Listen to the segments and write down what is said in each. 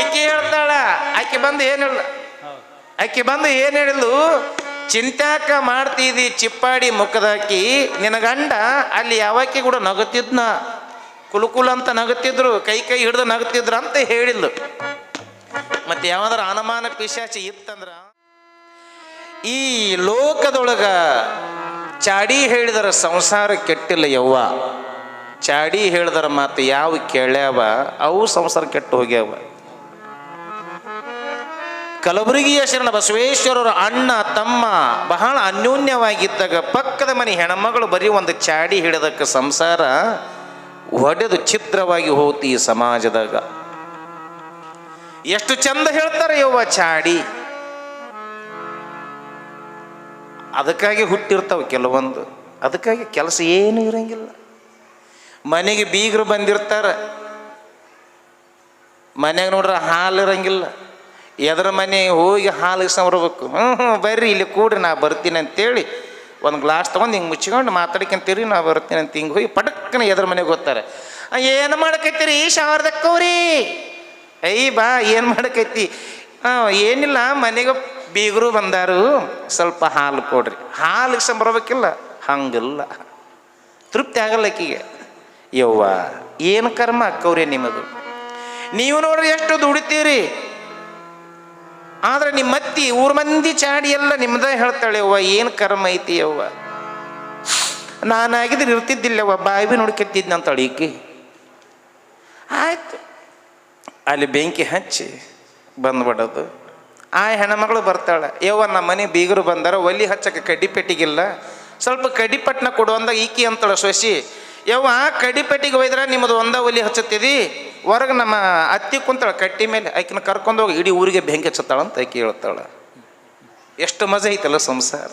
ಈಕೆ ಹೇಳ್ತಾಳ, ಆಕೆ ಬಂದು ಏನು ಹೇಳ ಆಕೆ ಬಂದು ಏನು ಹೇಳಿದ್ಲು? ಚಿಂತ್ಯಾಕ ಮಾಡ್ತಿದ್ದಿ ಚಿಪ್ಪಾಡಿ ಮುಖದಾಕಿ ನಿನ್ನ ಗಂಡ ಅಲ್ಲಿ ಯಾವಾಕಿ ಕೂಡ ನಗುತ್ತಿದ್ನ ಕುಲುಕುಲ ಅಂತ ನಗುತ್ತಿದ್ರು ಕೈ ಕೈ ಹಿಡಿದು ನಗುತ್ತಿದ್ರು ಅಂತ ಹೇಳಿದ್ಲು. ಮತ್ತೆ ಯಾವ್ದಾರ ಅನುಮಾನ ಪಿಶಾಚಿ ಇತ್ತಂದ್ರ? ಈ ಲೋಕದೊಳಗ ಚಾಡಿ ಹೇಳಿದರ ಸಂಸಾರ ಕೆಟ್ಟಿಲ್ಲ ಯವ್ವ. ಚಾಡಿ ಹೇಳಿದರ ಮಾತು ಯಾವ ಕೇಳ್ಯಾವ, ಅವು ಸಂಸಾರ ಕೆಟ್ಟು ಹೋಗ್ಯಾವ. ಕಲಬುರಗಿಯ ಶರಣ ಬಸವೇಶ್ವರರ ಅಣ್ಣ, ತಮ್ಮ ಬಹಳ ಅನ್ಯೋನ್ಯವಾಗಿದ್ದಾಗ ಪಕ್ಕದ ಮನೆ ಹೆಣ್ಮಗಳು ಬರೀ ಒಂದು ಚಾಡಿ ಹಿಡಿದಕ್ಕೆ ಸಂಸಾರ ಒಡೆದು ಛಿದ್ರವಾಗಿ ಹೋತಿ ಈ ಸಮಾಜದಾಗ. ಎಷ್ಟು ಚಂದ ಹೇಳ್ತಾರೆ ಯವ್ವ ಚಾಡಿ. ಅದಕ್ಕಾಗಿ ಹುಟ್ಟಿರ್ತಾವೆ ಕೆಲವೊಂದು. ಅದಕ್ಕಾಗಿ ಕೆಲಸ ಏನು ಇರಂಗಿಲ್ಲ. ಮನೆಗೆ ಬೀಗರು ಬಂದಿರ್ತಾರೆ. ಮನೆಗೆ ನೋಡ್ರೆ ಹಾಲು ಇರಂಗಿಲ್ಲ ಎದ್ರ ಮನೆ ಹೋಗಿ ಹಾಲು ಇಸ್ಕೊಂಬರ್ಬೇಕು ಹ್ಞೂ ಹ್ಞೂ ಬರ್ರಿ, ಇಲ್ಲಿ ಕೂಡ್ರಿ, ನಾ ಬರ್ತೀನಿ ಅಂತೇಳಿ ಒಂದು ಗ್ಲಾಸ್ ತೊಗೊಂಡು ಹಿಂಗೆ ಮುಚ್ಕೊಂಡು ಮಾತಾಡ್ಕೊಂತೀರಿ, ನಾ ಬರ್ತೀನಿ ಅಂತ ಹಿಂಗೆ ಹೋಗಿ ಪಟಕ್ಕನ ಎದ್ರ ಮನೆಗೆ ಗೊತ್ತಾರೆ ಏನು ಮಾಡಕೈತಿರಿ ಶಾರದಕ್ಕವ್ರಿ ಐ, ಬಾ, ಏನು ಮಾಡಕೈತಿ ಹಾಂ ಏನಿಲ್ಲ, ಮನೆಗೆ ಬೀಗರು ಬಂದಾರು, ಸ್ವಲ್ಪ ಹಾಲು ಕೊಡ್ರಿ. ಹಾಲು ಇಸ್ಕೊಂಬರ್ಬೇಕಿಲ್ಲ ಹಂಗಿಲ್ಲ. ತೃಪ್ತಿ ಆಗಲ್ಲ ಆಕಿಗೆ. ಯವ್ವ, ಏನು ಕರ್ಮ ಅಕ್ಕವ್ರಿ ನಿಮ್ಮದು? ನೀವು ನೋಡ್ರಿ ಎಷ್ಟು ದುಡಿತೀರಿ. ಆದ್ರೆ ನಿಮ್ಮ ಅತ್ತಿ, ಊರ್ ಮಂದಿ ಚಾಡಿ ಎಲ್ಲ ನಿಮ್ದ ಹೇಳ್ತಾಳೆ ಅವ್ವ, ಏನು ಕರ್ಮ ಐತಿ ಅವ್ವ? ನಾನಾಗಿದ್ರೆ ಇರ್ತಿದ್ದಿಲ್ಲವ್ವ, ಬಾಯಿ ನೋಡ್ಕೆತ್ತಿದ್ನ ಅಂತಾಳೆ ಈಕಿ. ಆಯ್ತು. ಅಲ್ಲಿ ಬೆಂಕಿ ಹಚ್ಚಿ ಬಂದ್ಬಿಡೋದು. ಆ ಹೆಣ್ಮಗಳು ಬರ್ತಾಳೆ. ಯವ್ವ, ನಮ್ಮ ಮನೆ ಬೀಗರು ಬಂದಾರ, ಒಲಿ ಹಚ್ಚಕ್ಕೆ ಕಡ್ಡಿ ಪೆಟ್ಟಿಗಿಲ್ಲ. ಸ್ವಲ್ಪ ಕಡ್ಡಿ ಕೊಡು ಅಂದಾಗ ಈಕಿ ಅಂತಾಳೆ ಸೊಸಿ. ಯವ್ವ, ಕಡಿಪೆಟ್ಟಿಗೆ ಒಯ್ದ್ರೆ ನಿಮ್ಮದು ಒಂದ ಒಲಿ ಹಚ್ಚತ್ತಿದಿ ಹೊರಗೆ ನಮ್ಮ ಅತ್ತಿ ಕುಂತಾಳೆ, ಕಟ್ಟಿ ಮೇಲೆ ಆಕಿನ ಕರ್ಕೊಂಡು ಹೋಗಿ ಇಡೀ ಊರಿಗೆ ಬೆಂಕಿ ಹಚ್ಚತ್ತಾಳ ಅಂತ ಆಕಿ ಹೇಳ್ತಾಳೆ. ಎಷ್ಟು ಮಜಾ ಐತಲ್ಲ ಸಂಸಾರ?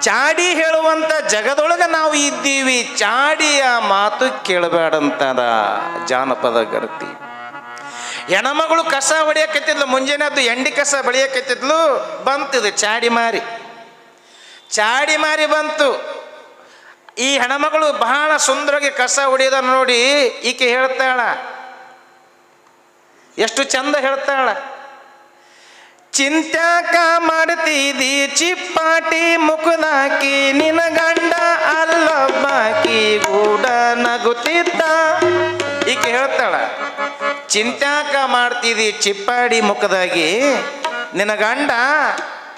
ಚಾಡಿ ಹೇಳುವಂತ ಜಗದೊಳಗೆ ನಾವು ಇದ್ದೀವಿ, ಚಾಡಿಯ ಮಾತು ಕೇಳಬೇಡಂತದ ಜಾನಪದ ಗರತಿ. ಹೆಣಮಗಳು ಕಸ ಹೊಡಿಯಕತ್ತಿದ್ಲು ಮುಂಜಾನೆ ಅದು ಎಂಡಿ ಕಸ ಬೆಳೆಯಕತ್ತಿದ್ಲು, ಬಂತಿದು, ಚಾಡಿ ಮಾರಿ. ಚಾಡಿ ಮಾರಿ ಬಂತು. ಈ ಹೆಣ್ಮಗಳು ಬಹಳ ಸುಂದರವಾಗಿ ಕಸ ಹೊಡೆಯೋದ ನೋಡಿ ಈಕೆ ಹೇಳ್ತಾಳ, ಎಷ್ಟು ಚಂದ ಹೇಳ್ತಾಳ, ಚಿಂತ್ಯಾಕ ಮಾಡ್ತಿದಿ ಚಿಪ್ಪಾಟಿ ಮುಖದಾಕಿ ನಿನ ಗಂಡ ಅಲ್ಲೊಬ್ಬಾಕಿ ಗೂಡ ನಗುತ್ತಿದ್ದ. ಈಕೆ ಹೇಳ್ತಾಳ, ಚಿಂತ್ಯಾಕ ಮಾಡ್ತಿದಿ ಚಿಪ್ಪಾಡಿ ಮುಖದಾಗಿ ನಿನ ಗಂಡ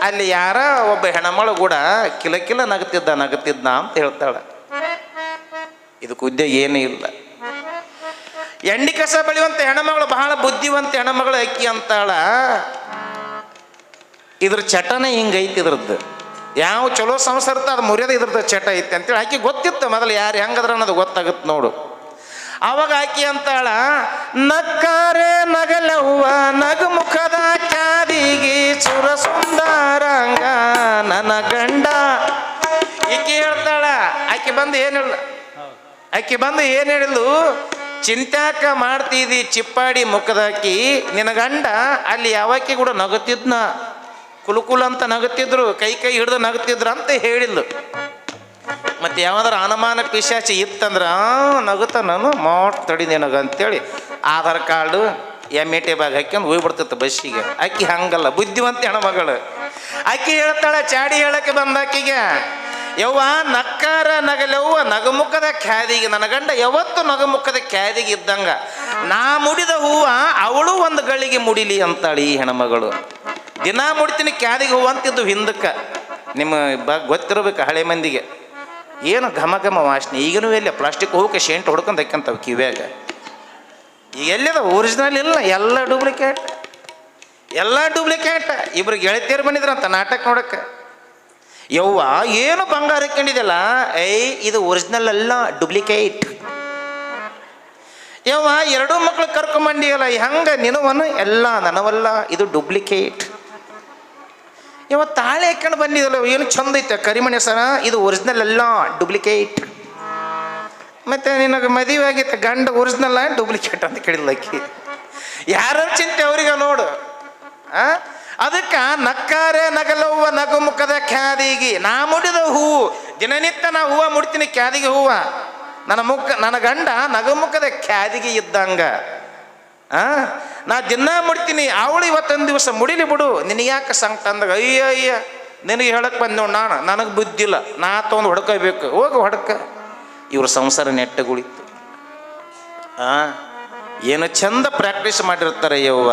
ಅಲ್ಲಿ ಯಾರ ಒಬ್ಬ ಹೆಣಮಳು ಕೂಡ ಕಿಲಕಿಲ ನಗುತ್ತಿದ್ದ ನಗುತ್ತಿದ್ದ ಅಂತ ಹೇಳ್ತಾಳೆ. ಇದಕ್ಕೆ ಉದ್ಯೋಗ ಏನೂ ಇಲ್ಲ. ಎಣ್ಣೆ ಕಸ ಬೆಳೆಯುವಂತ ಹೆಣಮಗಳು, ಬಹಳ ಬುದ್ಧಿವಂತ ಹೆಣಮಗಳು ಅಕ್ಕಿ ಅಂತಾಳ. ಇದ್ರ ಚಟನೆ ಹಿಂಗೈತಿ ಇದ್ರದ್ದು. ಯಾವ ಚಲೋ ಸಂಸಾರ ಅದು ಮುರಿಯೋದು ಇದ್ರದ್ದು ಚಟ ಐತಿ ಅಂತೇಳಿ ಆಕೆ ಗೊತ್ತಿತ್ತು ಮೊದಲು ಯಾರು ಹೆಂಗದ್ರ ಅನ್ನೋದು ಗೊತ್ತಾಗುತ್ತೆ ನೋಡು. ಅವಾಗ ಆಕಿ ಅಂತಾಳ, ನಕ್ಕಾರೆ ನಗಲವ್ವ ನಗು ಮುಖದ ಚಾದಿಗೆ ಸುರ ಸುಂದರಂಗ ನನ್ನ ಗಂಡ. ಈಕೆ ಹೇಳ್ತಾಳ, ಆಕೆ ಬಂದು ಏನು ಹೇಳ, ಆಕೆ ಬಂದು ಏನು ಹೇಳಿದ್ಲು, ಚಿಂತ್ಯಾಕ ಮಾಡ್ತಿದ್ದಿ ಚಿಪ್ಪಾಡಿ ಮುಖದಾಕಿ ನಿನ್ನ ಗಂಡ ಅಲ್ಲಿ ಯಾವಾಕಿ ಕೂಡ ನಗುತ್ತಿದ್ನ ಕುಲುಕುಲ ಅಂತ ನಗುತ್ತಿದ್ರು, ಕೈ ಕೈ ಹಿಡಿದು ನಗುತ್ತಿದ್ರು ಅಂತ ಹೇಳಿದ್ಲು. ಮತ್ತೆ ಯಾವ್ದಾರ ಅನುಮಾನ ಪಿಶಾಚಿ ಇತ್ತಂದ್ರೆ ನಗುತ್ತ ನಾನು ಮಾಟ್ ತಡಿ ನಿನಗ ಅಂತೇಳಿ Aadhaar card M A T bag ಹಾಕ್ಯಂದು ಹೋಗ್ಬಿಡ್ತಿತ್ತು ಬಸ್ಸಿಗೆ ಆಕಿ ಹಂಗಲ್ಲ ಬುದ್ಧಿವಂತ ಹೆಣ್ಮಗಳು ಅಕ್ಕಿ ಹೇಳ್ತಾಳೆ, ಚಾಡಿ ಹೇಳಕ್ಕೆ ಬಂದ ಅಕ್ಕಿಗೆ. ಯವ್ವ, ನಕ್ಕಾರ ನಗಲೆವ್ವ ನಗಮುಖದ ಖ್ಯಾದಿಗೆ. ನನ್ನ ಗಂಡ ಯಾವತ್ತು ನಗಮುಖದ ಖ್ಯಾದಿಗೆ ಇದ್ದಂಗ. ನಾ ಮುಡಿದ ಹೂವ ಅವಳು ಒಂದು ಗಳಿಗೆ ಮುಡಿಲಿ ಅಂತಾಳೆ ಈ ಹೆಣ್ಮಗಳು ದಿನಾ ಮುಡಿತೀನಿ ಕ್ಯಾದಿಗೆ ಹೂವು ಅಂತಿದ್ದು ಹಿಂದಕ್ಕೆ. ನಿಮ್ಮ ಬ ಗೊತ್ತಿರಬೇಕು ಹಳೆ ಮಂದಿಗೆ. ಏನು ಘಮ ಘಮ ವಾಸನೆ? ಈಗನೂ ಎಲ್ಲ? ಪ್ಲಾಸ್ಟಿಕ್ ಹೋಗಕ್ಕೆ ಶೇಂಟ್ ಹೊಡ್ಕೊಂಡು ಹಾಕ್ಕಂತವು ಕಿವ್ಯಾಗ? ಈಗ ಎಲ್ಲಿದ ಒರಿಜಿನಲ್ ಇಲ್ಲ. ಎಲ್ಲ ಡೂಪ್ಲಿಕೇಟ್ ಎಲ್ಲ ಡೂಪ್ಲಿಕೇಟ್ ಇಬ್ರು ಗೆಳತಿಯರು ಬಂದಿದ್ರಂತ ನಾಟಕ ನೋಡಕ್ಕೆ. ಯವ್ವ, ಏನು ಬಂಗಾರ ಹಾಕೊಂಡಿದೆಲ್ಲ ಏಯ್, ಇದು ಒರಿಜಿನಲ್ ಅಲ್ಲ ಡೂಪ್ಲಿಕೇಟ್ ಯವ್ವ, ಎರಡೂ ಮಕ್ಳು ಕರ್ಕೊಂಬಂಡಿಯಲ್ಲ ಹೆಂಗ ನಿನವನು? ಎಲ್ಲ ನನವಲ್ಲ, ಇದು ಡೂಪ್ಲಿಕೇಟ್ ಯವ್ವ ತಾಳೆ ಹಾಕೊಂಡು ಬಂದಿದಲ್ಲ, ಏನು ಚಂದ ಐತೆ. ಕರಿಮಣಿ ಸರ, ಇದು ಒರಿಜಿನಲ್ ಅಲ್ಲ ಡೂಪ್ಲಿಕೇಟ್ ಮತ್ತೆ ನಿನಗೆ ಮದುವೆ ಆಗಿತ್ತು ಗಂಡ ಒರಿಜಿನಲ್ ಡೂಪ್ಲಿಕೇಟ್ ಅಂತ ಕೇಳಿದ್ಲಕ್ಕಿ ಯಾರ ಚಿಂತೆ ಅವ್ರಿಗೆ ನೋಡು. ಆ? ಅದಕ್ಕೆ ನಕ್ಕಾರೆ, ನಗಲವ್ವ ನಗು ಮುಖದ ಖ್ಯಾದಿಗೆ. ನಾ ಮುಡಿದ ಹೂವು ದಿನನಿತ್ಯ ನಾ ಹೂವ ಮುಡ್ತೀನಿ ಖ್ಯಾದಿಗೆ ಹೂವ. ನನ್ನ ಮುಖ, ನನ್ನ ಗಂಡ ನಗುಮುಖದ ಖ್ಯಾದಿಗೆ ಇದ್ದಂಗ. ಆ? ನಾ ದಿನ ಮುಡ್ತೀನಿ, ಅವಳು ಇವತ್ತೊಂದು ದಿವಸ ಮುಡಿಲಿ ಬಿಡು. ನಿನಗೆ ಯಾಕೆ ಸಂಕಟ ಅಂದಾಗ, ಅಯ್ಯ ಅಯ್ಯ, ನಿನಗೆ ಹೇಳಕ್ಕೆ ಬಂದೆ ನಾನು. ನನಗೆ ಬುದ್ಧಿಲ್ಲ ನಾ ತೊಗೊಂಡು ಹೊಡ್ಕೋಬೇಕು. ಹೋಗು ಹೊಡ್ಕ. ಇವ್ರ ಸಂಸಾರ ನೆಟ್ಟಗುಳಿತು. ಆ? ಏನು ಚಂದ ಪ್ರಾಕ್ಟೀಸ್ ಮಾಡಿರ್ತಾರೆ ಯವ್ವ.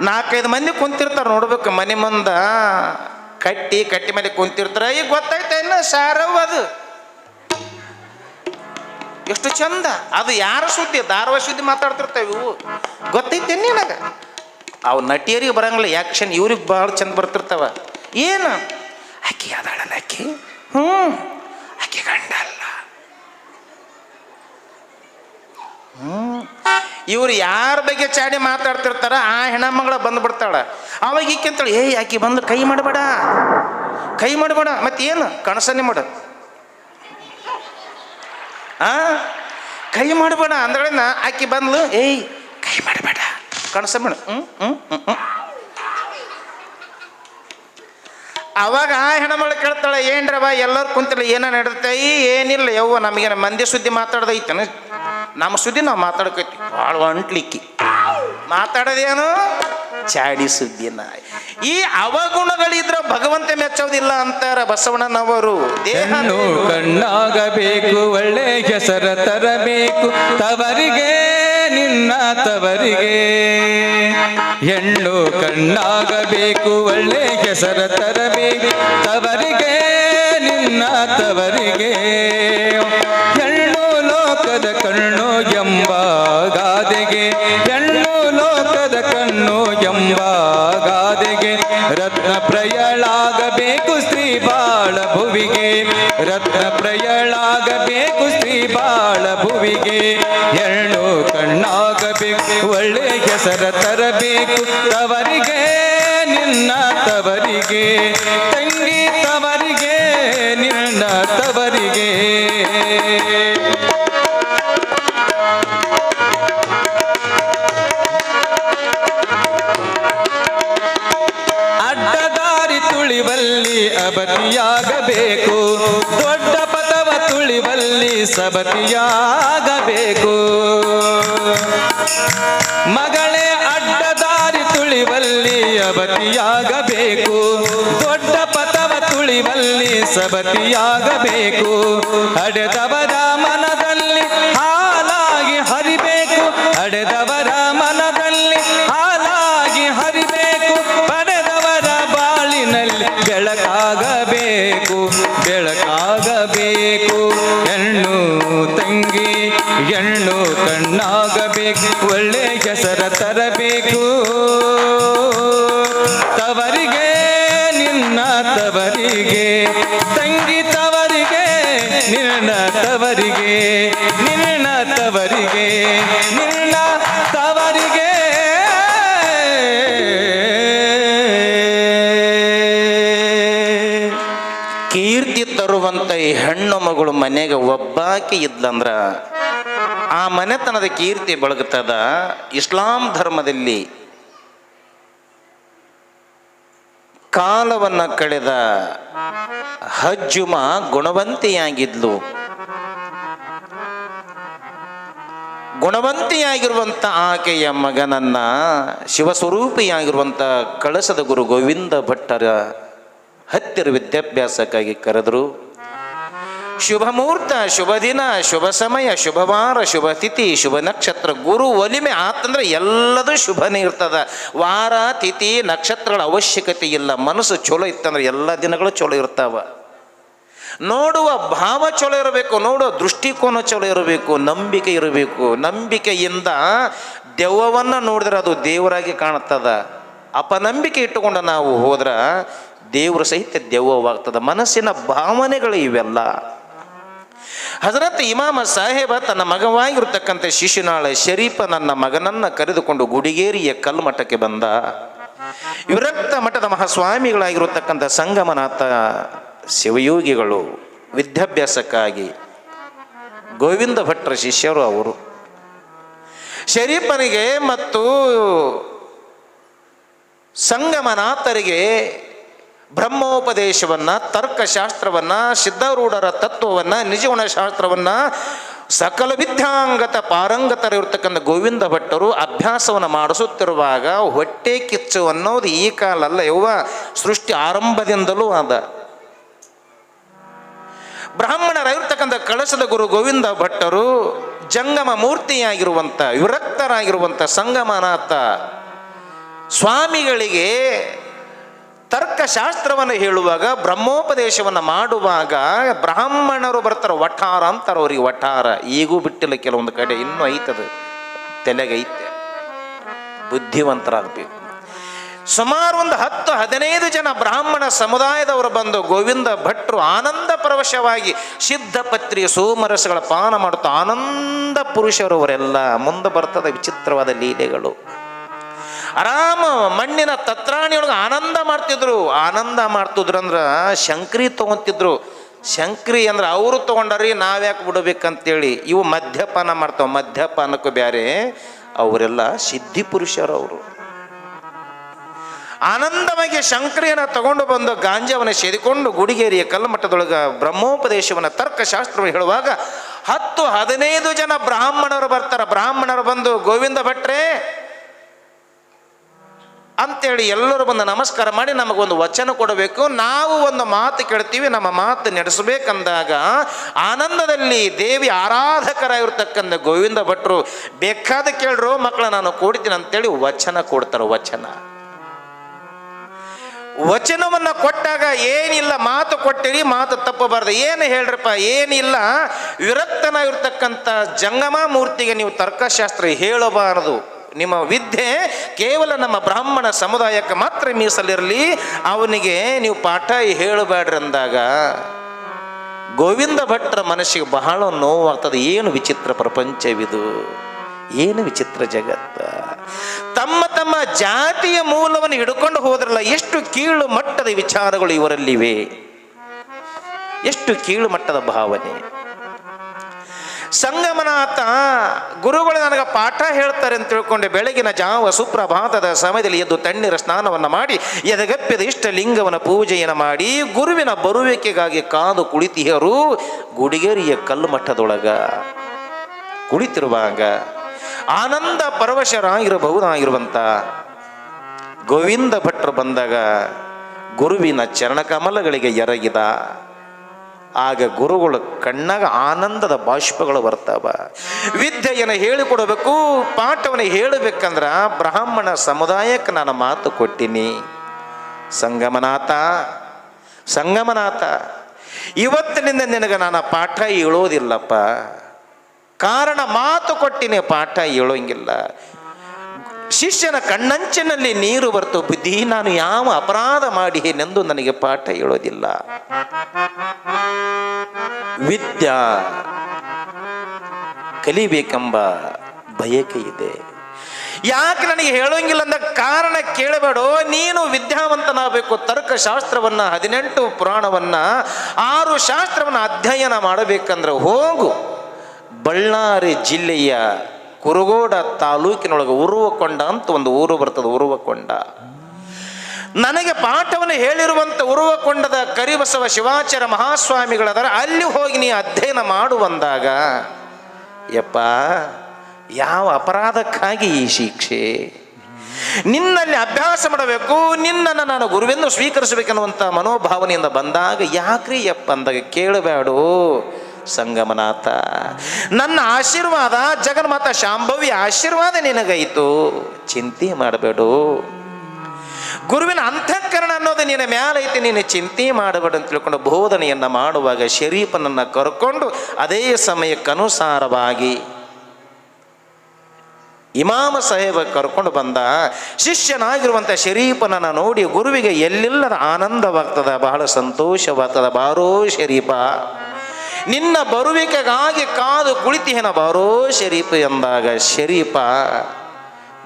ನಾಲ್ಕೈದು ಮಂದಿ ಕುಂತಿರ್ತಾರೆ ನೋಡ್ಬೇಕು. ಮನೆ ಮುಂದ ಕಟ್ಟಿ ಕಟ್ಟಿ ಮೇಲೆ ಕುಂತಿರ್ತಾರೆ. ಈಗ ಗೊತ್ತಾಯ್ತ ಇನ್ನು ಸಾರವ್ ಅದು? ಎಷ್ಟು ಚಂದ. ಅದು ಯಾರ ಸುದ್ದಿ? ಧಾರವಾಡ ಸುದ್ದಿ ಮಾತಾಡ್ತಿರ್ತೇವೆ ಇವು. ಗೊತ್ತೈತೆ ನಿನಗೆ? ಅವು ನಟಿಯರಿಗೆ ಬರಂಗಿಲ್ಲ ಆ್ಯಕ್ಷನ್ ಇವ್ರಿಗೆ ಭಾಳ ಚಂದ ಬರ್ತಿರ್ತಾವ. ಏನು? ಆಕೆ ಅದಾಳಲ್ಲ ಆಕೆ? ಹ್ಞೂ. ಆಕೆ ಗಂಡ ಅಲ್ಲ. ಇವ್ರು ಯಾರ ಬಗ್ಗೆ ಚಾಡಿ ಮಾತಾಡ್ತಿರ್ತಾರ, ಆ ಹೆಣ್ಮಗಳ ಬಂದ್ಬಿಡ್ತಾಳ ಅವಾಗ ಈಕೆ ಅಂತೇಳಿ ಏಯ್, ಆಕೆ ಬಂದು ಕೈ ಮಾಡಬೇಡ. ಕೈ ಮಾಡಬೇಡ. ಮತ್ತೇನು? ಕಣಸನ್ನೇ ಮಾಡು. ಆ? ಕೈ ಮಾಡಬೇಡ ಅಂದ್ರೆ ಆಕಿ ಬಂದ್ಲು, ಏಯ್, ಕೈ ಮಾಡಬೇಡ. ಕಣಸ ಬೇಡ. ಹ್ಞೂ ಹ್ಞೂ ಹ್ಞೂ ಅವಾಗ ಆ ಹೆಣ್ಮಳು ಕೇಳ್ತಾಳೆ ಏನ್ರವ ಎಲ್ಲರೂ ಕುಂತಿಲ್ಲ, ಏನ ನಡೆದೈತಿ? ಏನಿಲ್ಲ ಯವ್ವ, ನಮಗೇನು ಮಂದಿ ಸುದ್ದಿ ಮಾತಾಡ್ದೈತನ ನಮ್ಮ ಸುದ್ದಿ ನಾವು ಮಾತಾಡ್ಕೈತಿ ಭಾಳ ಅಂಟ್ಲಿಕ್ಕಿ ಮಾತಾಡೋದೇನು? ಚಾಡಿ ಸುದ್ದಿನ ಈ ಅವಗುಣಗಳಿದ್ರ ಭಗವಂತ ಮೆಚ್ಚೋದಿಲ್ಲ ಅಂತಾರ ಬಸವಣ್ಣನವರು. ದೇಹ ಹೆಣ್ಣು ಕಣ್ಣಾಗಬೇಕು ಒಳ್ಳೆ ಹೆಸರ ತರಬೇಕು. ತವರಿಗೆ ನಿನ್ನ ತವರಿಗೆ. ಹೆಣ್ಣು ಕಣ್ಣಾಗಬೇಕು ಒಳ್ಳೆ ಹೆಸರ ತರಬೇಕು. ತವರಿಗೆ ನಿನ್ನ ತವರಿಗೆ. ಹೆಣ್ಣು ಲೋಕದ ಕಣ್ಣು ಎಂಬ ಗಾದೆಗೆ ಹೆಣ್ಣು ಕಣ್ಣು ಎಂಬ ಗಾದೆಗೆ ರತ್ನ ಪ್ರಯಳಾಗಬೇಕು ಸ್ತ್ರೀ ಬಾಳ ಭುವಿಗೆ ರತ್ನ ಪ್ರಯಳಾಗಬೇಕು ಸ್ತ್ರೀ ಬಾಳ ಭುವಿಗೆ ಹೆಣ್ಣು ಕಣ್ಣಾಗಬೇಕು, ಒಳ್ಳೆ ಹೆಸರ ತರಬೇಕು. ತವರಿಗೆ, ನಿನ್ನ ತವರಿಗೆ. ತಂಗಿ ತವರಿಗೆ, ನಿನ್ನ ತವರಿಗೆ. ತುಳಿವಲ್ಲಿ ಅಬತಿಯಾಗಬೇಕು ದೊಡ್ಡ ಪದವ ತುಳಿವಲ್ಲಿ ಸಬತಿಯಾಗಬೇಕು. ಮಗಳೇ ಅಡ್ಡದಾರಿ ತುಳಿವಲ್ಲಿ ಅಬತಿಯಾಗಬೇಕು ದೊಡ್ಡ ಪದವ ತುಳಿವಲ್ಲಿ ಸಬತಿಯಾಗಬೇಕು. ಅಡೆದವದ ಮನದಲ್ಲಿ ಹಾಲಾಗಿ ಹರಿಬೇಕು. ಹಡೆದವರ ತವರಿಗೆ, ನಿನ್ನ ತವರಿಗೆ, ತಂಗಿ ತವರಿಗೆ, ನಿನ್ನ ತವರಿಗೆ ನಿನ್ನ ತವರಿಗೆ ನಿನ್ನ ತವರಿಗೆ. ಕೀರ್ತಿ ತರುವಂತ ಈ ಹೆಣ್ಣು ಮಗಳು ಮನೆಗೆ ಒಬ್ಬಾಕಿ ಇದ್ಲಂದ್ರ ಆ ಮನೆತನದ ಕೀರ್ತಿ ಬೆಳಗುತ್ತದ ಇಸ್ಲಾಂ ಧರ್ಮದಲ್ಲಿ ಕಾಲವನ್ನ ಕಳೆದ ಹಜ್ಜುಮ ಗುಣವಂತಿಯಾಗಿದ್ಲು. ಗುಣವಂತಿಯಾಗಿರುವಂಥ ಆಕೆಯ ಮಗನನ್ನ ಶಿವಸ್ವರೂಪಿಯಾಗಿರುವಂಥ ಕಳಸದ ಗುರು ಗೋವಿಂದ ಭಟ್ಟರ ಹತ್ತಿರ ವಿದ್ಯಾಭ್ಯಾಸಕ್ಕಾಗಿ ಕರೆದರು. ಶುಭ ಮುಹೂರ್ತ, ಶುಭ ದಿನ, ಶುಭ ಸಮಯ ಶುಭವಾರ ಶುಭ ತಿಥಿ, ಶುಭ ನಕ್ಷತ್ರ. ಗುರು ಒಲಿಮೆ ಆತಂದ್ರೆ ಎಲ್ಲದೂ ಶುಭನೇ ಇರ್ತದ. ವಾರ, ತಿಥಿ, ನಕ್ಷತ್ರಗಳ ಅವಶ್ಯಕತೆ ಇಲ್ಲ. ಮನಸ್ಸು ಚಲೋ ಇತ್ತಂದ್ರೆ ಎಲ್ಲ ದಿನಗಳು ಚಲೋ ಇರ್ತಾವ. ನೋಡುವ ಭಾವ ಚಲೋ ಇರಬೇಕು, ನೋಡುವ ದೃಷ್ಟಿಕೋನ ಚಲೋ ಇರಬೇಕು, ನಂಬಿಕೆ ಇರಬೇಕು. ನಂಬಿಕೆಯಿಂದ ದೆವ್ವವನ್ನು ನೋಡಿದ್ರೆ ಅದು ದೇವರಾಗಿ ಕಾಣುತ್ತದ. ಅಪನಂಬಿಕೆ ಇಟ್ಟುಕೊಂಡು ನಾವು ಹೋದ್ರೆ ದೇವರ ಸಹಿತ ದೆವ್ವವಾಗ್ತದ. ಮನಸ್ಸಿನ ಭಾವನೆಗಳು ಇವೆಲ್ಲ. ಹಜರತ್ ಇಮಾಮ ಸಾಹೇಬ ತನ್ನ ಮಗವಾಗಿರ್ತಕ್ಕಂಥ ಶಿಶುನಾಳ ಶರೀಫ ನನ್ನ ಮಗನನ್ನ ಕರೆದುಕೊಂಡು ಗುಡಿಗೇರಿಯ ಕಲ್ಮಠಕ್ಕೆ ಬಂದ. ವಿರಕ್ತ ಮಠದ ಮಹಾಸ್ವಾಮಿಗಳಾಗಿರತಕ್ಕಂಥ ಸಂಗಮನಾಥ ಶಿವಯೋಗಿಗಳು, ವಿದ್ಯಾಭ್ಯಾಸಕ್ಕಾಗಿ ಗೋವಿಂದ ಭಟ್ರ ಶಿಷ್ಯರು ಅವರು. ಶರೀಫನಿಗೆ ಮತ್ತು ಸಂಗಮನಾಥರಿಗೆ ಬ್ರಹ್ಮೋಪದೇಶವನ್ನ, ತರ್ಕಶಾಸ್ತ್ರವನ್ನ, ಸಿದ್ಧಾರೂಢರ ತತ್ವವನ್ನ ನಿಜಗುಣ ಶಾಸ್ತ್ರವನ್ನ ಸಕಲ ವಿದ್ಯಾಂಗತ ಪಾರಂಗತರಿರ್ತಕ್ಕಂಥ ಗೋವಿಂದ ಭಟ್ಟರು ಅಭ್ಯಾಸವನ್ನು ಮಾಡಿಸುತ್ತಿರುವಾಗ ಹೊಟ್ಟೆ ಕಿಚ್ಚು ಅನ್ನೋದು ಈ ಕಾಲ ಅಲ್ಲ ಯವ್ವ, ಸೃಷ್ಟಿ ಆರಂಭದಿಂದಲೂ ಅದ. ಬ್ರಾಹ್ಮಣರಾಗಿರ್ತಕ್ಕಂಥ ಕಳಸದ ಗುರು ಗೋವಿಂದ ಭಟ್ಟರು ಜಂಗಮ ಮೂರ್ತಿಯಾಗಿರುವಂಥ, ವಿರಕ್ತರಾಗಿರುವಂಥ ಸಂಗಮನಾಥ ಸ್ವಾಮಿಗಳಿಗೆ ತರ್ಕಶಾಸ್ತ್ರವನ್ನು ಹೇಳುವಾಗ, ಬ್ರಹ್ಮೋಪದೇಶವನ್ನು ಮಾಡುವಾಗ ಬ್ರಾಹ್ಮಣರು ಬರ್ತಾರೆ, ವಠಾರ ಅಂತಾರೆ ಅವ್ರಿಗೆ ವಠಾರ. ಈಗೂ ಬಿಟ್ಟಿಲ್ಲ ಕೆಲವೊಂದು ಕಡೆ, ಇನ್ನೂ ಐತದು. ತಲೆಗೈತೆ ಬುದ್ಧಿವಂತರಾಗಬೇಕು. ಸುಮಾರು ಒಂದು ಹತ್ತು, ಹದಿನೈದು ಜನ ಬ್ರಾಹ್ಮಣ ಸಮುದಾಯದವರು ಬಂದು ಗೋವಿಂದ ಭಟ್ರು ಆನಂದ ಪರವಶವಾಗಿ ಸಿದ್ಧಪತ್ರಿ ಸೋಮರಸಗಳ ಪಾನ ಮಾಡುತ್ತಾ ಆನಂದ ಪುರುಷರು ಅವರೆಲ್ಲ ಮುಂದೆ ಬರ್ತದೆ ವಿಚಿತ್ರವಾದ ಲೀಲೆಗಳು. ಆರಾಮ ಮಣ್ಣಿನ ತತ್ರಾಣಿಯೊಳಗೆ ಆನಂದ ಮಾಡ್ತಿದ್ರು. ಆನಂದ ಮಾಡ್ತಿದ್ರು ಅಂದ್ರೆ ಶಂಕ್ರಿ ತಗೊಂತಿದ್ರು. ಶಂಕ್ರಿ ಅಂದ್ರೆ ಅವರು ತಗೊಂಡಾರಿ ನಾವ್ಯಾಕೆ ಬಿಡಬೇಕಂತೇಳಿ ಇವು ಮದ್ಯಪಾನ ಮಾಡ್ತಾವ. ಮದ್ಯಪಾನಕ್ಕೂ ಬೇರೆ ಅವರೆಲ್ಲ ಸಿದ್ಧಿ ಪುರುಷರು ಅವರು. ಆನಂದವಾಗಿ ಶಂಕರಿಯನ್ನು ತಗೊಂಡು ಬಂದು ಗಾಂಜಾವನ್ನು ಸೇರಿಕೊಂಡು ಗುಡಿಗೇರಿಯ ಕಲ್ಲಮಟ್ಟದೊಳಗೆ ಬ್ರಹ್ಮೋಪದೇಶವನ್ನು ತರ್ಕಶಾಸ್ತ್ರವನ್ನು ಹೇಳುವಾಗ ಹತ್ತು ಹದಿನೈದು ಜನ ಬ್ರಾಹ್ಮಣರು ಬರ್ತಾರೆ. ಬ್ರಾಹ್ಮಣರು ಬಂದು ಗೋವಿಂದ ಭಟ್ರೆ ಅಂತೇಳಿ ಎಲ್ಲರೂ ಬಂದು ನಮಸ್ಕಾರ ಮಾಡಿ ನಮಗೊಂದು ವಚನ ಕೊಡಬೇಕು. ನಾವು ಒಂದು ಮಾತು ಕೇಳ್ತೀವಿ, ನಮ್ಮ ಮಾತು ನಡೆಸಬೇಕಂದಾಗ ಆನಂದದಲ್ಲಿ ದೇವಿ ಆರಾಧಕರಾಗಿರ್ತಕ್ಕಂಥ ಗೋವಿಂದ ಭಟ್ರು, ಬೇಕಾದ ಕೇಳ್ರು ಮಕ್ಕಳ ನಾನು ಕೊಡ್ತೀನಿ ಅಂತೇಳಿ ವಚನ ಕೊಡ್ತಾರೆ, ವಚನ. ವಚನವನ್ನು ಕೊಟ್ಟಾಗ ಏನಿಲ್ಲ, ಮಾತು ಕೊಟ್ಟಿರಿ, ಮಾತು ತಪ್ಪಬಾರ್ದು. ಏನು ಹೇಳ್ರಪ್ಪ, ಏನಿಲ್ಲ. ವಿರಕ್ತನಾಗಿರ್ತಕ್ಕಂಥ ಜಂಗಮ ಮೂರ್ತಿಗೆ ನೀವು ತರ್ಕಶಾಸ್ತ್ರ ಹೇಳಬಾರದು. ನಿಮ್ಮ ವಿದ್ಯೆ ಕೇವಲ ನಮ್ಮ ಬ್ರಾಹ್ಮಣ ಸಮುದಾಯಕ್ಕೆ ಮಾತ್ರ ಮೀಸಲಿರಲಿ, ಅವನಿಗೆ ನೀವು ಪಾಠ ಹೇಳಬೇಡ್ರಿ ಅಂದಾಗ ಗೋವಿಂದ ಭಟ್ರ ಮನಸ್ಸಿಗೆ ಬಹಳ ನೋವಾಗ್ತದೆ. ಏನು ವಿಚಿತ್ರ ಪ್ರಪಂಚವಿದು, ಏನು ವಿಚಿತ್ರ ಜಗತ್ತ. ತಮ್ಮ ತಮ್ಮ ಜಾತಿಯ ಮೂಲವನ್ನು ಹಿಡ್ಕೊಂಡು ಹೋದ್ರಲ್ಲ, ಎಷ್ಟು ಕೀಳು ಮಟ್ಟದ ವಿಚಾರಗಳು ಇವರಲ್ಲಿವೆ. ಎಷ್ಟು ಕೀಳು ಮಟ್ಟದ ಭಾವನೆ. ಸಂಗಮನಾಥ, ಗುರುಗಳು ನನಗೆ ಪಾಠ ಹೇಳ್ತಾರೆ ಅಂತ ತಿಳ್ಕೊಂಡೆ ಬೆಳಗಿನ ಜಾವ ಸುಪ್ರಭಾತದ ಸಮಯದಲ್ಲಿ ಎದ್ದು ತಣ್ಣೀರ ಸ್ನಾನವನ್ನು ಮಾಡಿ, ಎದಗಪ್ಪಿದ ಇಷ್ಟ ಲಿಂಗವನ ಪೂಜೆಯನ್ನು ಮಾಡಿ, ಗುರುವಿನ ಬರುವಿಕೆಗಾಗಿ ಕಾದು ಕುಳಿತಿಯರು ಗುಡಿಗೇರಿಯ ಕಲ್ಲು ಮಠದೊಳಗ ಕುಳಿತಿರುವಾಗ ಆನಂದ ಪರವಶರಾಗಿರಬಹುದಾಗಿರುವಂಥ ಗೋವಿಂದ ಭಟ್ರು ಬಂದಾಗ ಗುರುವಿನ ಚರಣಕಮಲಗಳಿಗೆ ಎರಗಿದ ಆಗ ಗುರುಗಳು ಕಣ್ಣಾಗ ಆನಂದದ ಬಾಷ್ಪಗಳು ಬರ್ತಾವ. ವಿದ್ಯೆಯನ್ನು ಹೇಳಿಕೊಡಬೇಕು, ಪಾಠವನ್ನು ಹೇಳಬೇಕಂದ್ರ ಬ್ರಾಹ್ಮಣ ಸಮುದಾಯಕ್ಕೆ ನಾನು ಮಾತು ಕೊಟ್ಟಿನಿ. ಸಂಗಮನಾಥ ಸಂಗಮನಾಥ, ಇವತ್ತಿನಿಂದ ನಿನಗೆ ನಾನು ಪಾಠ ಹೇಳೋದಿಲ್ಲಪ್ಪ. ಕಾರಣ ಮಾತು ಕೊಟ್ಟಿನಿ ಪಾಠ ಹೇಳೋಂಗಿಲ್ಲ. ಶಿಷ್ಯನ ಕಣ್ಣಂಚಿನಲ್ಲಿ ನೀರು ಬರ್ತು, ಬುದ್ಧಿ ನಾನು ಯಾವ ಅಪರಾಧ ಮಾಡಿಯೇನೆಂದು ನನಗೆ ಪಾಠ ಹೇಳೋದಿಲ್ಲ. ವಿದ್ಯಾ ಕಲಿಬೇಕೆಂಬ ಬಯಕೆ ಇದೆ. ಯಾಕೆ ನನಗೆ ಹೇಳೋಂಗಿಲ್ಲ ಅಂದ ಕಾರಣ ಕೇಳಬೇಡ, ನೀನು ವಿದ್ಯಾವಂತನಾಗಬೇಕು. ತರ್ಕಶಾಸ್ತ್ರವನ್ನ, ಹದಿನೆಂಟು ಪುರಾಣವನ್ನ, ಆರು ಶಾಸ್ತ್ರವನ್ನ ಅಧ್ಯಯನ ಮಾಡಬೇಕಂದ್ರೆ ಹೋಗು. ಬಳ್ಳಾರಿ ಜಿಲ್ಲೆಯ ಕುರುಗೋಡ ತಾಲೂಕಿನೊಳಗೆ ಉರುವಕೊಂಡ ಅಂತ ಒಂದು ಊರು ಬರ್ತದೆ, ಉರುವಕೊಂಡ. ನನಗೆ ಪಾಠವನ್ನು ಹೇಳಿರುವಂಥ ಉರುವಕೊಂಡದ ಕರಿಬಸವ ಶಿವಾಚಾರ್ಯ ಮಹಾಸ್ವಾಮಿಗಳದರ ಅಲ್ಲಿ ಹೋಗಿ ನೀ ಅಧ್ಯಯನ ಮಾಡುವಂದಾಗ ಯಪ್ಪ, ಯಾವ ಅಪರಾಧಕ್ಕಾಗಿ ಈ ಶಿಕ್ಷೆ? ನಿನ್ನಲ್ಲಿ ಅಭ್ಯಾಸ ಮಾಡಬೇಕು, ನಿನ್ನನ್ನು ನಾನು ಗುರುವೆಂದು ಸ್ವೀಕರಿಸಬೇಕೆನ್ನುವಂಥ ಮನೋಭಾವನೆಯಿಂದ ಬಂದಾಗ, ಯಾಕ್ರಿ ಯಪ್ಪ ಅಂದಾಗ, ಕೇಳಬೇಡು ಸಂಗಮನಾಥ. ನನ್ನ ಆಶೀರ್ವಾದ ಜಗನ್ಮಾತ ಶಾಂಭವಿ ಆಶೀರ್ವಾದ ನಿನಗೈತು, ಚಿಂತೆ ಮಾಡಬೇಡು. ಗುರುವಿನ ಅಂತಃಕರಣ ಅನ್ನೋದು ನಿನ್ನ ಮ್ಯಾಲೈತಿ ನೀನು ಚಿಂತೆ ಮಾಡಬೇಡ ಅಂತ ತಿಳ್ಕೊಂಡು ಬೋಧನೆಯನ್ನು ಮಾಡುವಾಗ ಶರೀಫನನ್ನು ಕರ್ಕೊಂಡು ಅದೇ ಸಮಯಕ್ಕನುಸಾರವಾಗಿ ಇಮಾಮ ಸಾಹೇಬ ಕರ್ಕೊಂಡು ಬಂದ ಶಿಷ್ಯನಾಗಿರುವಂಥ ಶರೀಫನನ್ನು ನೋಡಿ ಗುರುವಿಗೆ ಎಲ್ಲಿಲ್ಲದ ಆನಂದವಾಗ್ತದ, ಬಹಳ ಸಂತೋಷವಾಗ್ತದ, ಬಾರೋ ಶರೀಫ. ನಿನ್ನ ಬರುವಿಕೆಗಾಗಿ ಕಾದು ಕುಳಿತಿಹೇನ ಬಾರೋ ಶರೀಫ ಎಂದಾಗ, ಶರೀಫ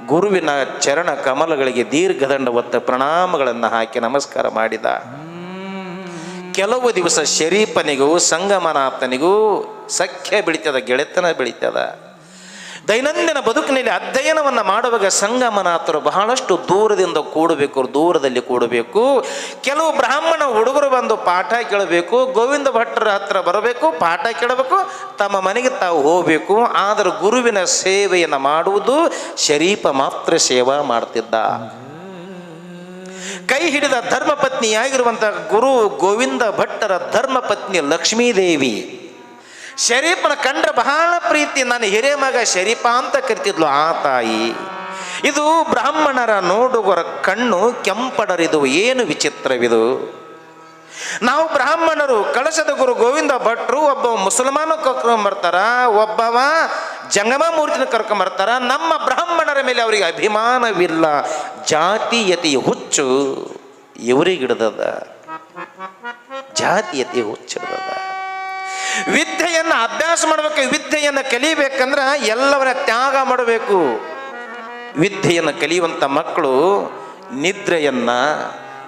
ಗುರುವಿನ ಚರಣ ಕಮಲಗಳಿಗೆ ದೀರ್ಘದಂಡ ಒತ್ತ ಪ್ರಣಾಮಗಳನ್ನು ಹಾಕಿ ನಮಸ್ಕಾರ ಮಾಡಿದ. ಕೆಲವು ದಿವಸ ಶರೀಫನಿಗೂ ಸಂಗಮನಾಥನಿಗೂ ಸಖ್ಯ ಬೆಳೀತದ, ಗೆಳೆತನ ಬೆಳೀತದ. ದೈನಂದಿನ ಬದುಕಿನಲ್ಲಿ ಅಧ್ಯಯನವನ್ನು ಮಾಡುವಾಗ ಸಂಗಮನಾಥರು ಬಹಳಷ್ಟು ದೂರದಿಂದ ಕೂಡಬೇಕು, ದೂರದಲ್ಲಿ ಕೂಡಬೇಕು. ಕೆಲವು ಬ್ರಾಹ್ಮಣ ಹುಡುಗರು ಬಂದು ಪಾಠ ಕೇಳಬೇಕು, ಗೋವಿಂದ ಭಟ್ಟರ ಹತ್ರ ಬರಬೇಕು, ಪಾಠ ಕೇಳಬೇಕು, ತಮ್ಮ ಮನೆಗೆ ತಾವು ಹೋಗಬೇಕು. ಆದರೆ ಗುರುವಿನ ಸೇವೆಯನ್ನು ಮಾಡುವುದು ಶರೀಫ ಮಾತ್ರ ಸೇವಾ ಮಾಡ್ತಿದ್ದ. ಕೈ ಹಿಡಿದ ಧರ್ಮಪತ್ನಿಯಾಗಿರುವಂಥ ಗುರು ಗೋವಿಂದ ಭಟ್ಟರ ಧರ್ಮಪತ್ನಿ ಲಕ್ಷ್ಮೀದೇವಿ. ಶರೀಫನ ಕಂಡ್ರೆ ಬಹಳ ಪ್ರೀತಿ. ನನ್ನ ಮಗ ಶರೀಫ ಅಂತ ಕರಿತಿದ್ಲು ಆ ತಾಯಿ. ಇದು ಬ್ರಾಹ್ಮಣರ ನೋಡುಗರ ಕಣ್ಣು ಕೆಂಪಡರಿದು ಏನು ವಿಚಿತ್ರವಿದು. ನಾವು ಬ್ರಾಹ್ಮಣರು ಕಳಶದ ಗುರು ಗೋವಿಂದ ಭಟ್ರು, ಒಬ್ಬ ಮುಸಲ್ಮಾನ ಕರ್ಕೊಂಬರ್ತಾರ ಒಬ್ಬವ ಜಂಗಮ ಮೂರ್ತಿನ ಕರ್ಕೊಂಬರ್ತಾರ ನಮ್ಮ ಬ್ರಾಹ್ಮಣರ ಮೇಲೆ ಅವರಿಗೆ ಅಭಿಮಾನವಿಲ್ಲ. ಜಾತೀಯತೆ ಹುಚ್ಚು. ಇವರಿಗಿಡದ ಜಾತೀಯತೆ ಹುಚ್ಚಿಡ್ದದ? ವಿದ್ಯೆಯನ್ನು ಅಭ್ಯಾಸ ಮಾಡಬೇಕು, ವಿದ್ಯೆಯನ್ನು ಕಲಿಬೇಕಂದ್ರೆ ಎಲ್ಲವನ್ನ ತ್ಯಾಗ ಮಾಡಬೇಕು. ವಿದ್ಯೆಯನ್ನು ಕಲಿಯುವಂಥ ಮಕ್ಕಳು ನಿದ್ರೆಯನ್ನ,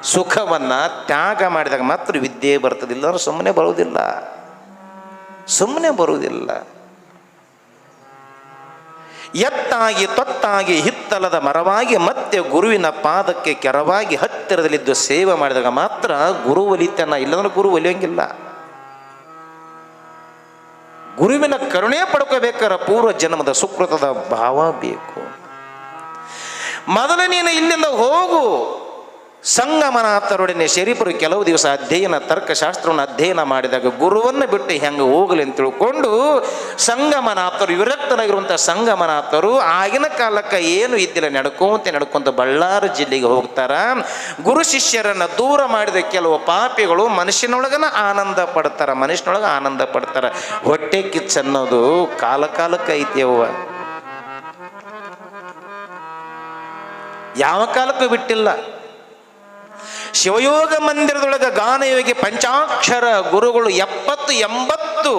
ಸುಖವನ್ನ ತ್ಯಾಗ ಮಾಡಿದಾಗ ಮಾತ್ರ ವಿದ್ಯೆ ಬರ್ತದಿಲ್ಲ ಅಂದ್ರೆ ಸುಮ್ಮನೆ ಬರುವುದಿಲ್ಲ. ಸುಮ್ಮನೆ ಬರುವುದಿಲ್ಲ. ಎತ್ತಾಗಿ ತೊತ್ತಾಗಿ ಹಿತ್ತಲದ ಮರವಾಗಿ ಮತ್ತೆ ಗುರುವಿನ ಪಾದಕ್ಕೆ ಕೆರವಾಗಿ ಹತ್ತಿರದಲ್ಲಿದ್ದು ಸೇವೆ ಮಾಡಿದಾಗ ಮಾತ್ರ ಗುರು ಒಲಿತನ ಇಲ್ಲಂದ್ರೆ ಗುರು ಒಲಿಯಂಗಿಲ್ಲ ಗುರುವಿನ ಕರುಣೆ ಪಡ್ಕೋಬೇಕಾರ ಪೂರ್ವ ಜನ್ಮದ ಸುಕೃತದ ಭಾವ ಬೇಕು. ಮೊದಲು ನೀನು ಇಲ್ಲಿಂದ ಹೋಗು. ಸಂಗಮನಾಥರೊಡನೆ ಶರೀಫರು ಕೆಲವು ದಿವಸ ಅಧ್ಯಯನ, ತರ್ಕಶಾಸ್ತ್ರವನ್ನು ಅಧ್ಯಯನ ಮಾಡಿದಾಗ ಗುರುವನ್ನು ಬಿಟ್ಟು ಹೆಂಗೆ ಹೋಗಲಿ ಅಂತ ತಿಳ್ಕೊಂಡು ಸಂಗಮನಾಥರು, ವಿರಕ್ತನಾಗಿರುವಂಥ ಸಂಗಮನಾಥರು ಆಗಿನ ಕಾಲಕ್ಕೆ ಏನು ಇದ್ದಿಲ್ಲ, ನಡ್ಕೊಂತ ನಡ್ಕೊಂತ ಬಳ್ಳಾರಿ ಜಿಲ್ಲೆಗೆ ಹೋಗ್ತಾರ. ಗುರು ಶಿಷ್ಯರನ್ನು ದೂರ ಮಾಡಿದ ಕೆಲವು ಪಾಪಿಗಳು ಮನುಷ್ಯನೊಳಗನ ಆನಂದ ಪಡ್ತಾರ, ಮನುಷ್ಯನೊಳಗೆ ಆನಂದ ಪಡ್ತಾರ. ಹೊಟ್ಟೆ ಕಿಚ್ಚನ್ನೋದು ಕಾಲ ಕಾಲಕ್ಕೆ ಐತಿ ಯಾವ ಕಾಲಕ್ಕೂ ಬಿಟ್ಟಿಲ್ಲ. ಶಿವಯೋಗ ಮಂದಿರದೊಳಗೆ ಗಾನಯೋಗಿ ಪಂಚಾಕ್ಷರ ಗುರುಗಳು ಎಪ್ಪತ್ತು ಎಂಬತ್ತು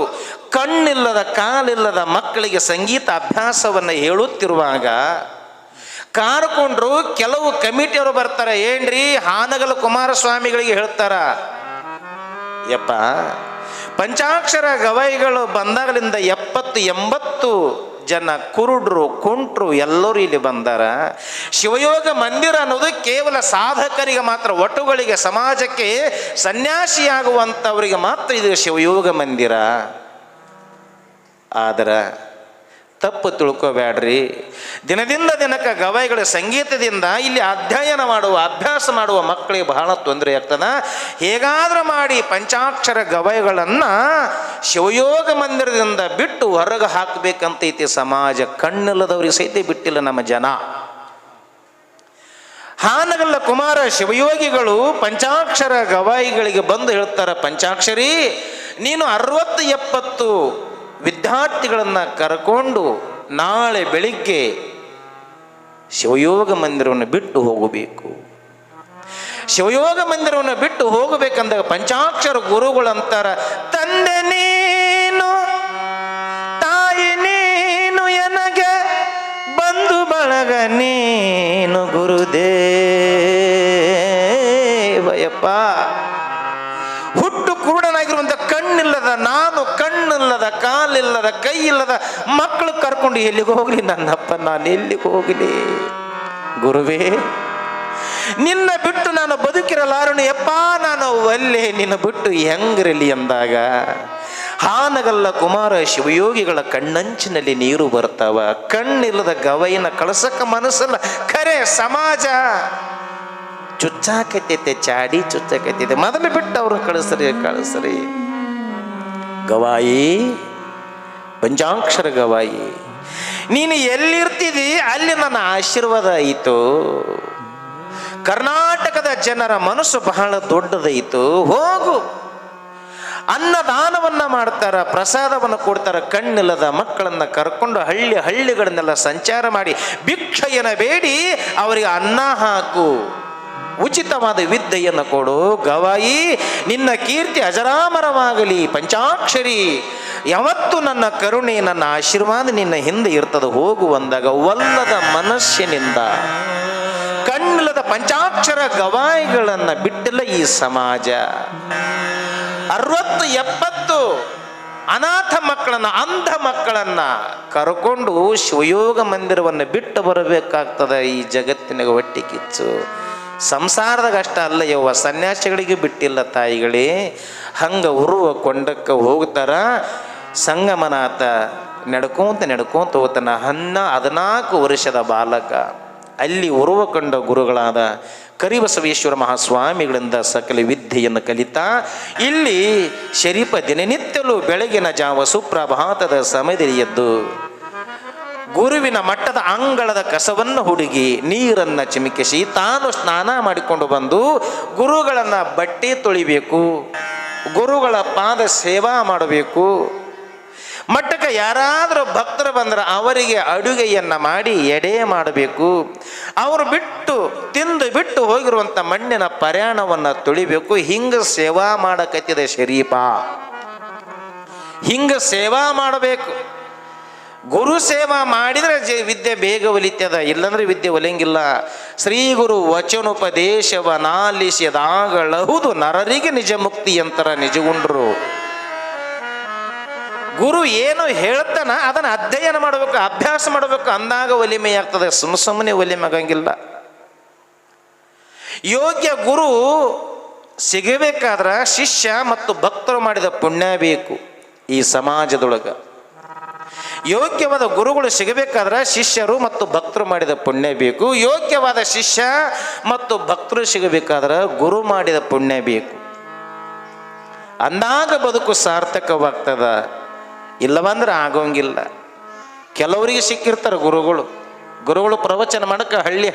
ಕಣ್ಣಿಲ್ಲದ ಕಾಲಿಲ್ಲದ ಮಕ್ಕಳಿಗೆ ಸಂಗೀತ ಅಭ್ಯಾಸವನ್ನು ಹೇಳುತ್ತಿರುವಾಗ ಕಾರ್ಕೊಂಡ್ರು ಕೆಲವು ಕಮಿಟಿಯವರು ಬರ್ತಾರೆ, ಏನ್ರಿ ಹಾನಗಲ ಕುಮಾರಸ್ವಾಮಿಗಳಿಗೆ ಹೇಳ್ತಾರ? ಯಪ್ಪ, ಪಂಚಾಕ್ಷರ ಗವಾಯಿಗಳು ಬಂದಾಗಲಿಂದ ಎಪ್ಪತ್ತು ಎಂಬತ್ತು ಜನ ಕುರುಡ್ರು, ಕುಂಟ್ರು ಎಲ್ಲರೂ ಇಲ್ಲಿ ಬಂದಾರ. ಶಿವಯೋಗ ಮಂದಿರ ಅನ್ನೋದು ಕೇವಲ ಸಾಧಕರಿಗೆ ಮಾತ್ರ ಒಟುಗಳಿಗೆ ಸಮಾಜಕ್ಕೆ ಸನ್ಯಾಸಿಯಾಗುವಂಥವರಿಗೆ ಮಾತ್ರ ಇದು ಶಿವಯೋಗ ಮಂದಿರ. ಆದ್ರೆ ತಪ್ಪು ತಿಳ್ಕೋಬೇಡ್ರಿ. ದಿನದಿಂದ ದಿನಕ್ಕೆ ಗವಾಯಿಗಳ ಸಂಗೀತದಿಂದ ಇಲ್ಲಿ ಅಧ್ಯಯನ ಮಾಡುವ, ಅಭ್ಯಾಸ ಮಾಡುವ ಮಕ್ಕಳಿಗೆ ಬಹಳ ತೊಂದರೆ ಆಗ್ತದ. ಹೇಗಾದರೂ ಮಾಡಿ ಪಂಚಾಕ್ಷರ ಗವಾಯಿಗಳನ್ನು ಶಿವಯೋಗ ಮಂದಿರದಿಂದ ಬಿಟ್ಟು ಹೊರಗೆ ಹಾಕಬೇಕಂತೈತಿ ಸಮಾಜ. ಕಣ್ಣಿಲ್ಲದವ್ರಿಗೆ ಸಹಿತ ಬಿಟ್ಟಿಲ್ಲ ನಮ್ಮ ಜನ. ಹಾನಗಲ್ಲ ಕುಮಾರ ಶಿವಯೋಗಿಗಳು ಪಂಚಾಕ್ಷರ ಗವಾಯಿಗಳಿಗೆ ಬಂದು ಹೇಳ್ತಾರೆ, ಪಂಚಾಕ್ಷರಿ, ನೀನು ಅರವತ್ತು ಎಪ್ಪತ್ತು ವಿದ್ಯಾರ್ಥಿಗಳನ್ನು ಕರ್ಕೊಂಡು ನಾಳೆ ಬೆಳಿಗ್ಗೆ ಶಿವಯೋಗ ಮಂದಿರವನ್ನು ಬಿಟ್ಟು ಹೋಗಬೇಕು. ಶಿವಯೋಗ ಮಂದಿರವನ್ನು ಬಿಟ್ಟು ಹೋಗಬೇಕಂದಾಗ ಪಂಚಾಕ್ಷರ ಗುರುಗಳಂತಾರ ತಂದೆ ನೀನು, ತಾಯಿ ನೀನು, ಎನಗೆ ಬಂಧು ಬಳಗ ನೀನು ಕಾಲಿಲ್ಲದ ಕೈ ಇಲ್ಲದ ಮಕ್ಕಳು ಕರ್ಕೊಂಡು ಎಲ್ಲಿಗೆ ಹೋಗ್ಲಿ? ನನ್ನಪ್ಪ, ನಾನು ಎಲ್ಲಿಗೆ ಹೋಗಲಿ? ಗುರುವೇ, ನಿನ್ನ ಬಿಟ್ಟು ನಾನು ಬದುಕಿರಲಾರನು ಎಪ್ಪ ನಾನು ಒಲ್ಲೆ ನಿನ್ನ ಬಿಟ್ಟು ಹೆಂಗಿರಲಿ ಎಂದಾಗ ಹಾನಗಲ್ಲ ಕುಮಾರ ಶಿವಯೋಗಿಗಳ ಕಣ್ಣಂಚಿನಲ್ಲಿ ನೀರು ಬರ್ತಾವ ಕಣ್ಣಿಲ್ಲದ ಗವೈನ ಕಳಸಕ್ಕ ಮನಸ್ಸಲ್ಲ. ಖರೆ ಸಮಾಜ. ಚುಚ್ಚಾಕೆತ್ತೈತೆ ಚಾಡಿ ಚುಚ್ಚಾಕೆತ್ತೈತೆ ಮೊದಲು ಬಿಟ್ಟು ಅವ್ರನ್ನ ಕಳಿಸ್ರಿ ಕಳಿಸ್ರಿ. ಗವಾಯಿ ಪಂಚಾಕ್ಷರ ಗವಾಯಿ ನೀನು ಎಲ್ಲಿರ್ತಿದಿ ಅಲ್ಲಿ ನನ್ನ ಆಶೀರ್ವಾದ ಆಯಿತು ಕರ್ನಾಟಕದ ಜನರ ಮನಸ್ಸು ಬಹಳ ದೊಡ್ಡದಾಯಿತು ಹೋಗು. ಅನ್ನದಾನವನ್ನ ಮಾಡ್ತಾರ, ಪ್ರಸಾದವನ್ನು ಕೊಡ್ತಾರ, ಕಣ್ಣಿಲ್ಲದ ಮಕ್ಕಳನ್ನ ಕರ್ಕೊಂಡು ಹಳ್ಳಿ ಹಳ್ಳಿಗಳನ್ನೆಲ್ಲ ಸಂಚಾರ ಮಾಡಿ ಭಿಕ್ಷೆಯನ್ನ ಬೇಡಿ ಅವರಿಗೆ ಅನ್ನ ಹಾಕು. ಉಚಿತವಾದ ವಿದ್ಯೆಯನ್ನು ಕೊಡು. ಗವಾಯಿ, ನಿನ್ನ ಕೀರ್ತಿ ಅಜರಾಮರವಾಗಲಿ, ಪಂಚಾಕ್ಷರಿ. ಯಾವತ್ತು ನನ್ನ ಕರುಣೆ, ನನ್ನ ಆಶೀರ್ವಾದ ನಿನ್ನ ಹಿಂದೆ ಇರ್ತದೆ. ಹೋಗು ಅಂದಾಗ ಮನಸ್ಸಿನಿಂದ ಕಣ್ಣಿಲ್ಲದ ಪಂಚಾಕ್ಷರ ಗವಾಯಿಗಳನ್ನು ಬಿಟ್ಟಿಲ್ಲ ಈ ಸಮಾಜ. ಅರವತ್ತು ಎಪ್ಪತ್ತು ಅನಾಥ ಮಕ್ಕಳನ್ನ, ಅಂಧ ಮಕ್ಕಳನ್ನ ಕರ್ಕೊಂಡು ಶಿವಯೋಗ ಮಂದಿರವನ್ನು ಬಿಟ್ಟು ಬರಬೇಕಾಗ್ತದೆ ಈ ಜಗತ್ತಿನಾಗ ಹೊಟ್ಟೆ ಕಿಚ್ಚು. ಸಂಸಾರದಾಗ ಅಷ್ಟ ಅಲ್ಲ ಯವ್ವ, ಸನ್ಯಾಸಿಗಳಿಗೆ ಬಿಟ್ಟಿಲ್ಲ ತಾಯಿಗಳೇ. ಹಂಗ ಉರುವ ಕೊಂಡಕ್ಕೆ ಹೋಗ್ತಾರ. ಸಂಗಮನಾಥ ನಡ್ಕೊಂತ ನಡ್ಕೊಂತ ಹೋತನ ಹನ್ನ ಹದಿನಾಲ್ಕು ವರ್ಷದ ಬಾಲಕ. ಅಲ್ಲಿ ಉರುವ ಕಂಡ ಗುರುಗಳಾದ ಕರಿಬಸವೇಶ್ವರ ಮಹಾಸ್ವಾಮಿಗಳಿಂದ ಸಕಲ ವಿದ್ಯೆಯನ್ನು ಕಲಿತಾ, ಇಲ್ಲಿ ಶರೀಫ ದಿನನಿತ್ಯಲೂ ಬೆಳಗಿನ ಜಾವ ಸುಪ್ರಭಾತದ ಸಮಯದಲ್ಲಿ ಎದ್ದು ಗುರುವಿನ ಮಟ್ಟದ ಅಂಗಳದ ಕಸವನ್ನು ಹುಡುಗಿ ನೀರನ್ನು ಚಿಮಿಕಿಸಿ ತಾನು ಸ್ನಾನ ಮಾಡಿಕೊಂಡು ಬಂದು ಗುರುಗಳನ್ನು ಬಟ್ಟೆ ತೊಳಿಬೇಕು, ಗುರುಗಳ ಪಾದ ಸೇವಾ ಮಾಡಬೇಕು ಮಟ್ಟಕ್ಕೆ ಯಾರಾದರೂ ಭಕ್ತರು ಬಂದ್ರೆ ಅವರಿಗೆ ಅಡುಗೆಯನ್ನ ಮಾಡಿ ಎಡೆ ಮಾಡಬೇಕು. ಅವರು ಬಿಟ್ಟು, ತಿಂದು ಬಿಟ್ಟು ಹೋಗಿರುವಂಥ ಮಣ್ಣಿನ ಪ್ರಯಾಣವನ್ನು ತುಳಿಬೇಕು. ಹಿಂಗೆ ಸೇವಾ ಮಾಡಕತ್ತಿದೆ ಶರೀಪ. ಹಿಂಗೆ ಸೇವಾ ಮಾಡಬೇಕು. ಗುರು ಸೇವಾ ಮಾಡಿದರೆ ಜ ವಿದ್ಯೆ ಬೇಗ ಒಲಿತದ. ಇಲ್ಲಂದ್ರೆ ವಿದ್ಯೆ ಒಲಿಯಂಗಿಲ್ಲ. ಶ್ರೀ ಗುರು ವಚನೋಪದೇಶವ ನಾಲಿಸಿದಾಗಳಹುದು ನರರಿಗೆ ನಿಜ ಮುಕ್ತಿ ಅಂತರ ನಿಜಗುಂಡ್ರು. ಗುರು ಏನು ಹೇಳ್ತಾನ, ಅದನ್ನು ಅಧ್ಯಯನ ಮಾಡಬೇಕು, ಅಭ್ಯಾಸ ಮಾಡಬೇಕು ಅಂದಾಗ ಒಲಿಮೆ ಆಗ್ತದೆ. ಸುಮ್ಮ ಸುಮ್ಮನೆ ಒಲಿಮೆ ಆಗಂಗಿಲ್ಲ. ಯೋಗ್ಯ ಗುರು ಸಿಗಬೇಕಾದ್ರೆ ಶಿಷ್ಯ ಮತ್ತು ಭಕ್ತರು ಮಾಡಿದ ಪುಣ್ಯ ಬೇಕು ಈ ಸಮಾಜದೊಳಗೆ. ಯೋಗ್ಯವಾದ ಗುರುಗಳು ಸಿಗಬೇಕಾದ್ರೆ ಶಿಷ್ಯರು ಮತ್ತು ಭಕ್ತರು ಮಾಡಿದ ಪುಣ್ಯ ಬೇಕು. ಯೋಗ್ಯವಾದ ಶಿಷ್ಯ ಮತ್ತು ಭಕ್ತರು ಸಿಗಬೇಕಾದ್ರೆ ಗುರು ಮಾಡಿದ ಪುಣ್ಯ ಬೇಕು. ಅಂದಾಗ ಬದುಕು ಸಾರ್ಥಕವಾಗ್ತದ. ಇಲ್ಲವಂದ್ರೆ ಆಗೋಂಗಿಲ್ಲ. ಕೆಲವರಿಗೆ ಸಿಕ್ಕಿರ್ತಾರೆ ಗುರುಗಳು. ಗುರುಗಳು ಪ್ರವಚನ ಮಾಡಕ್ಕೆ ಹಳ್ಳಿ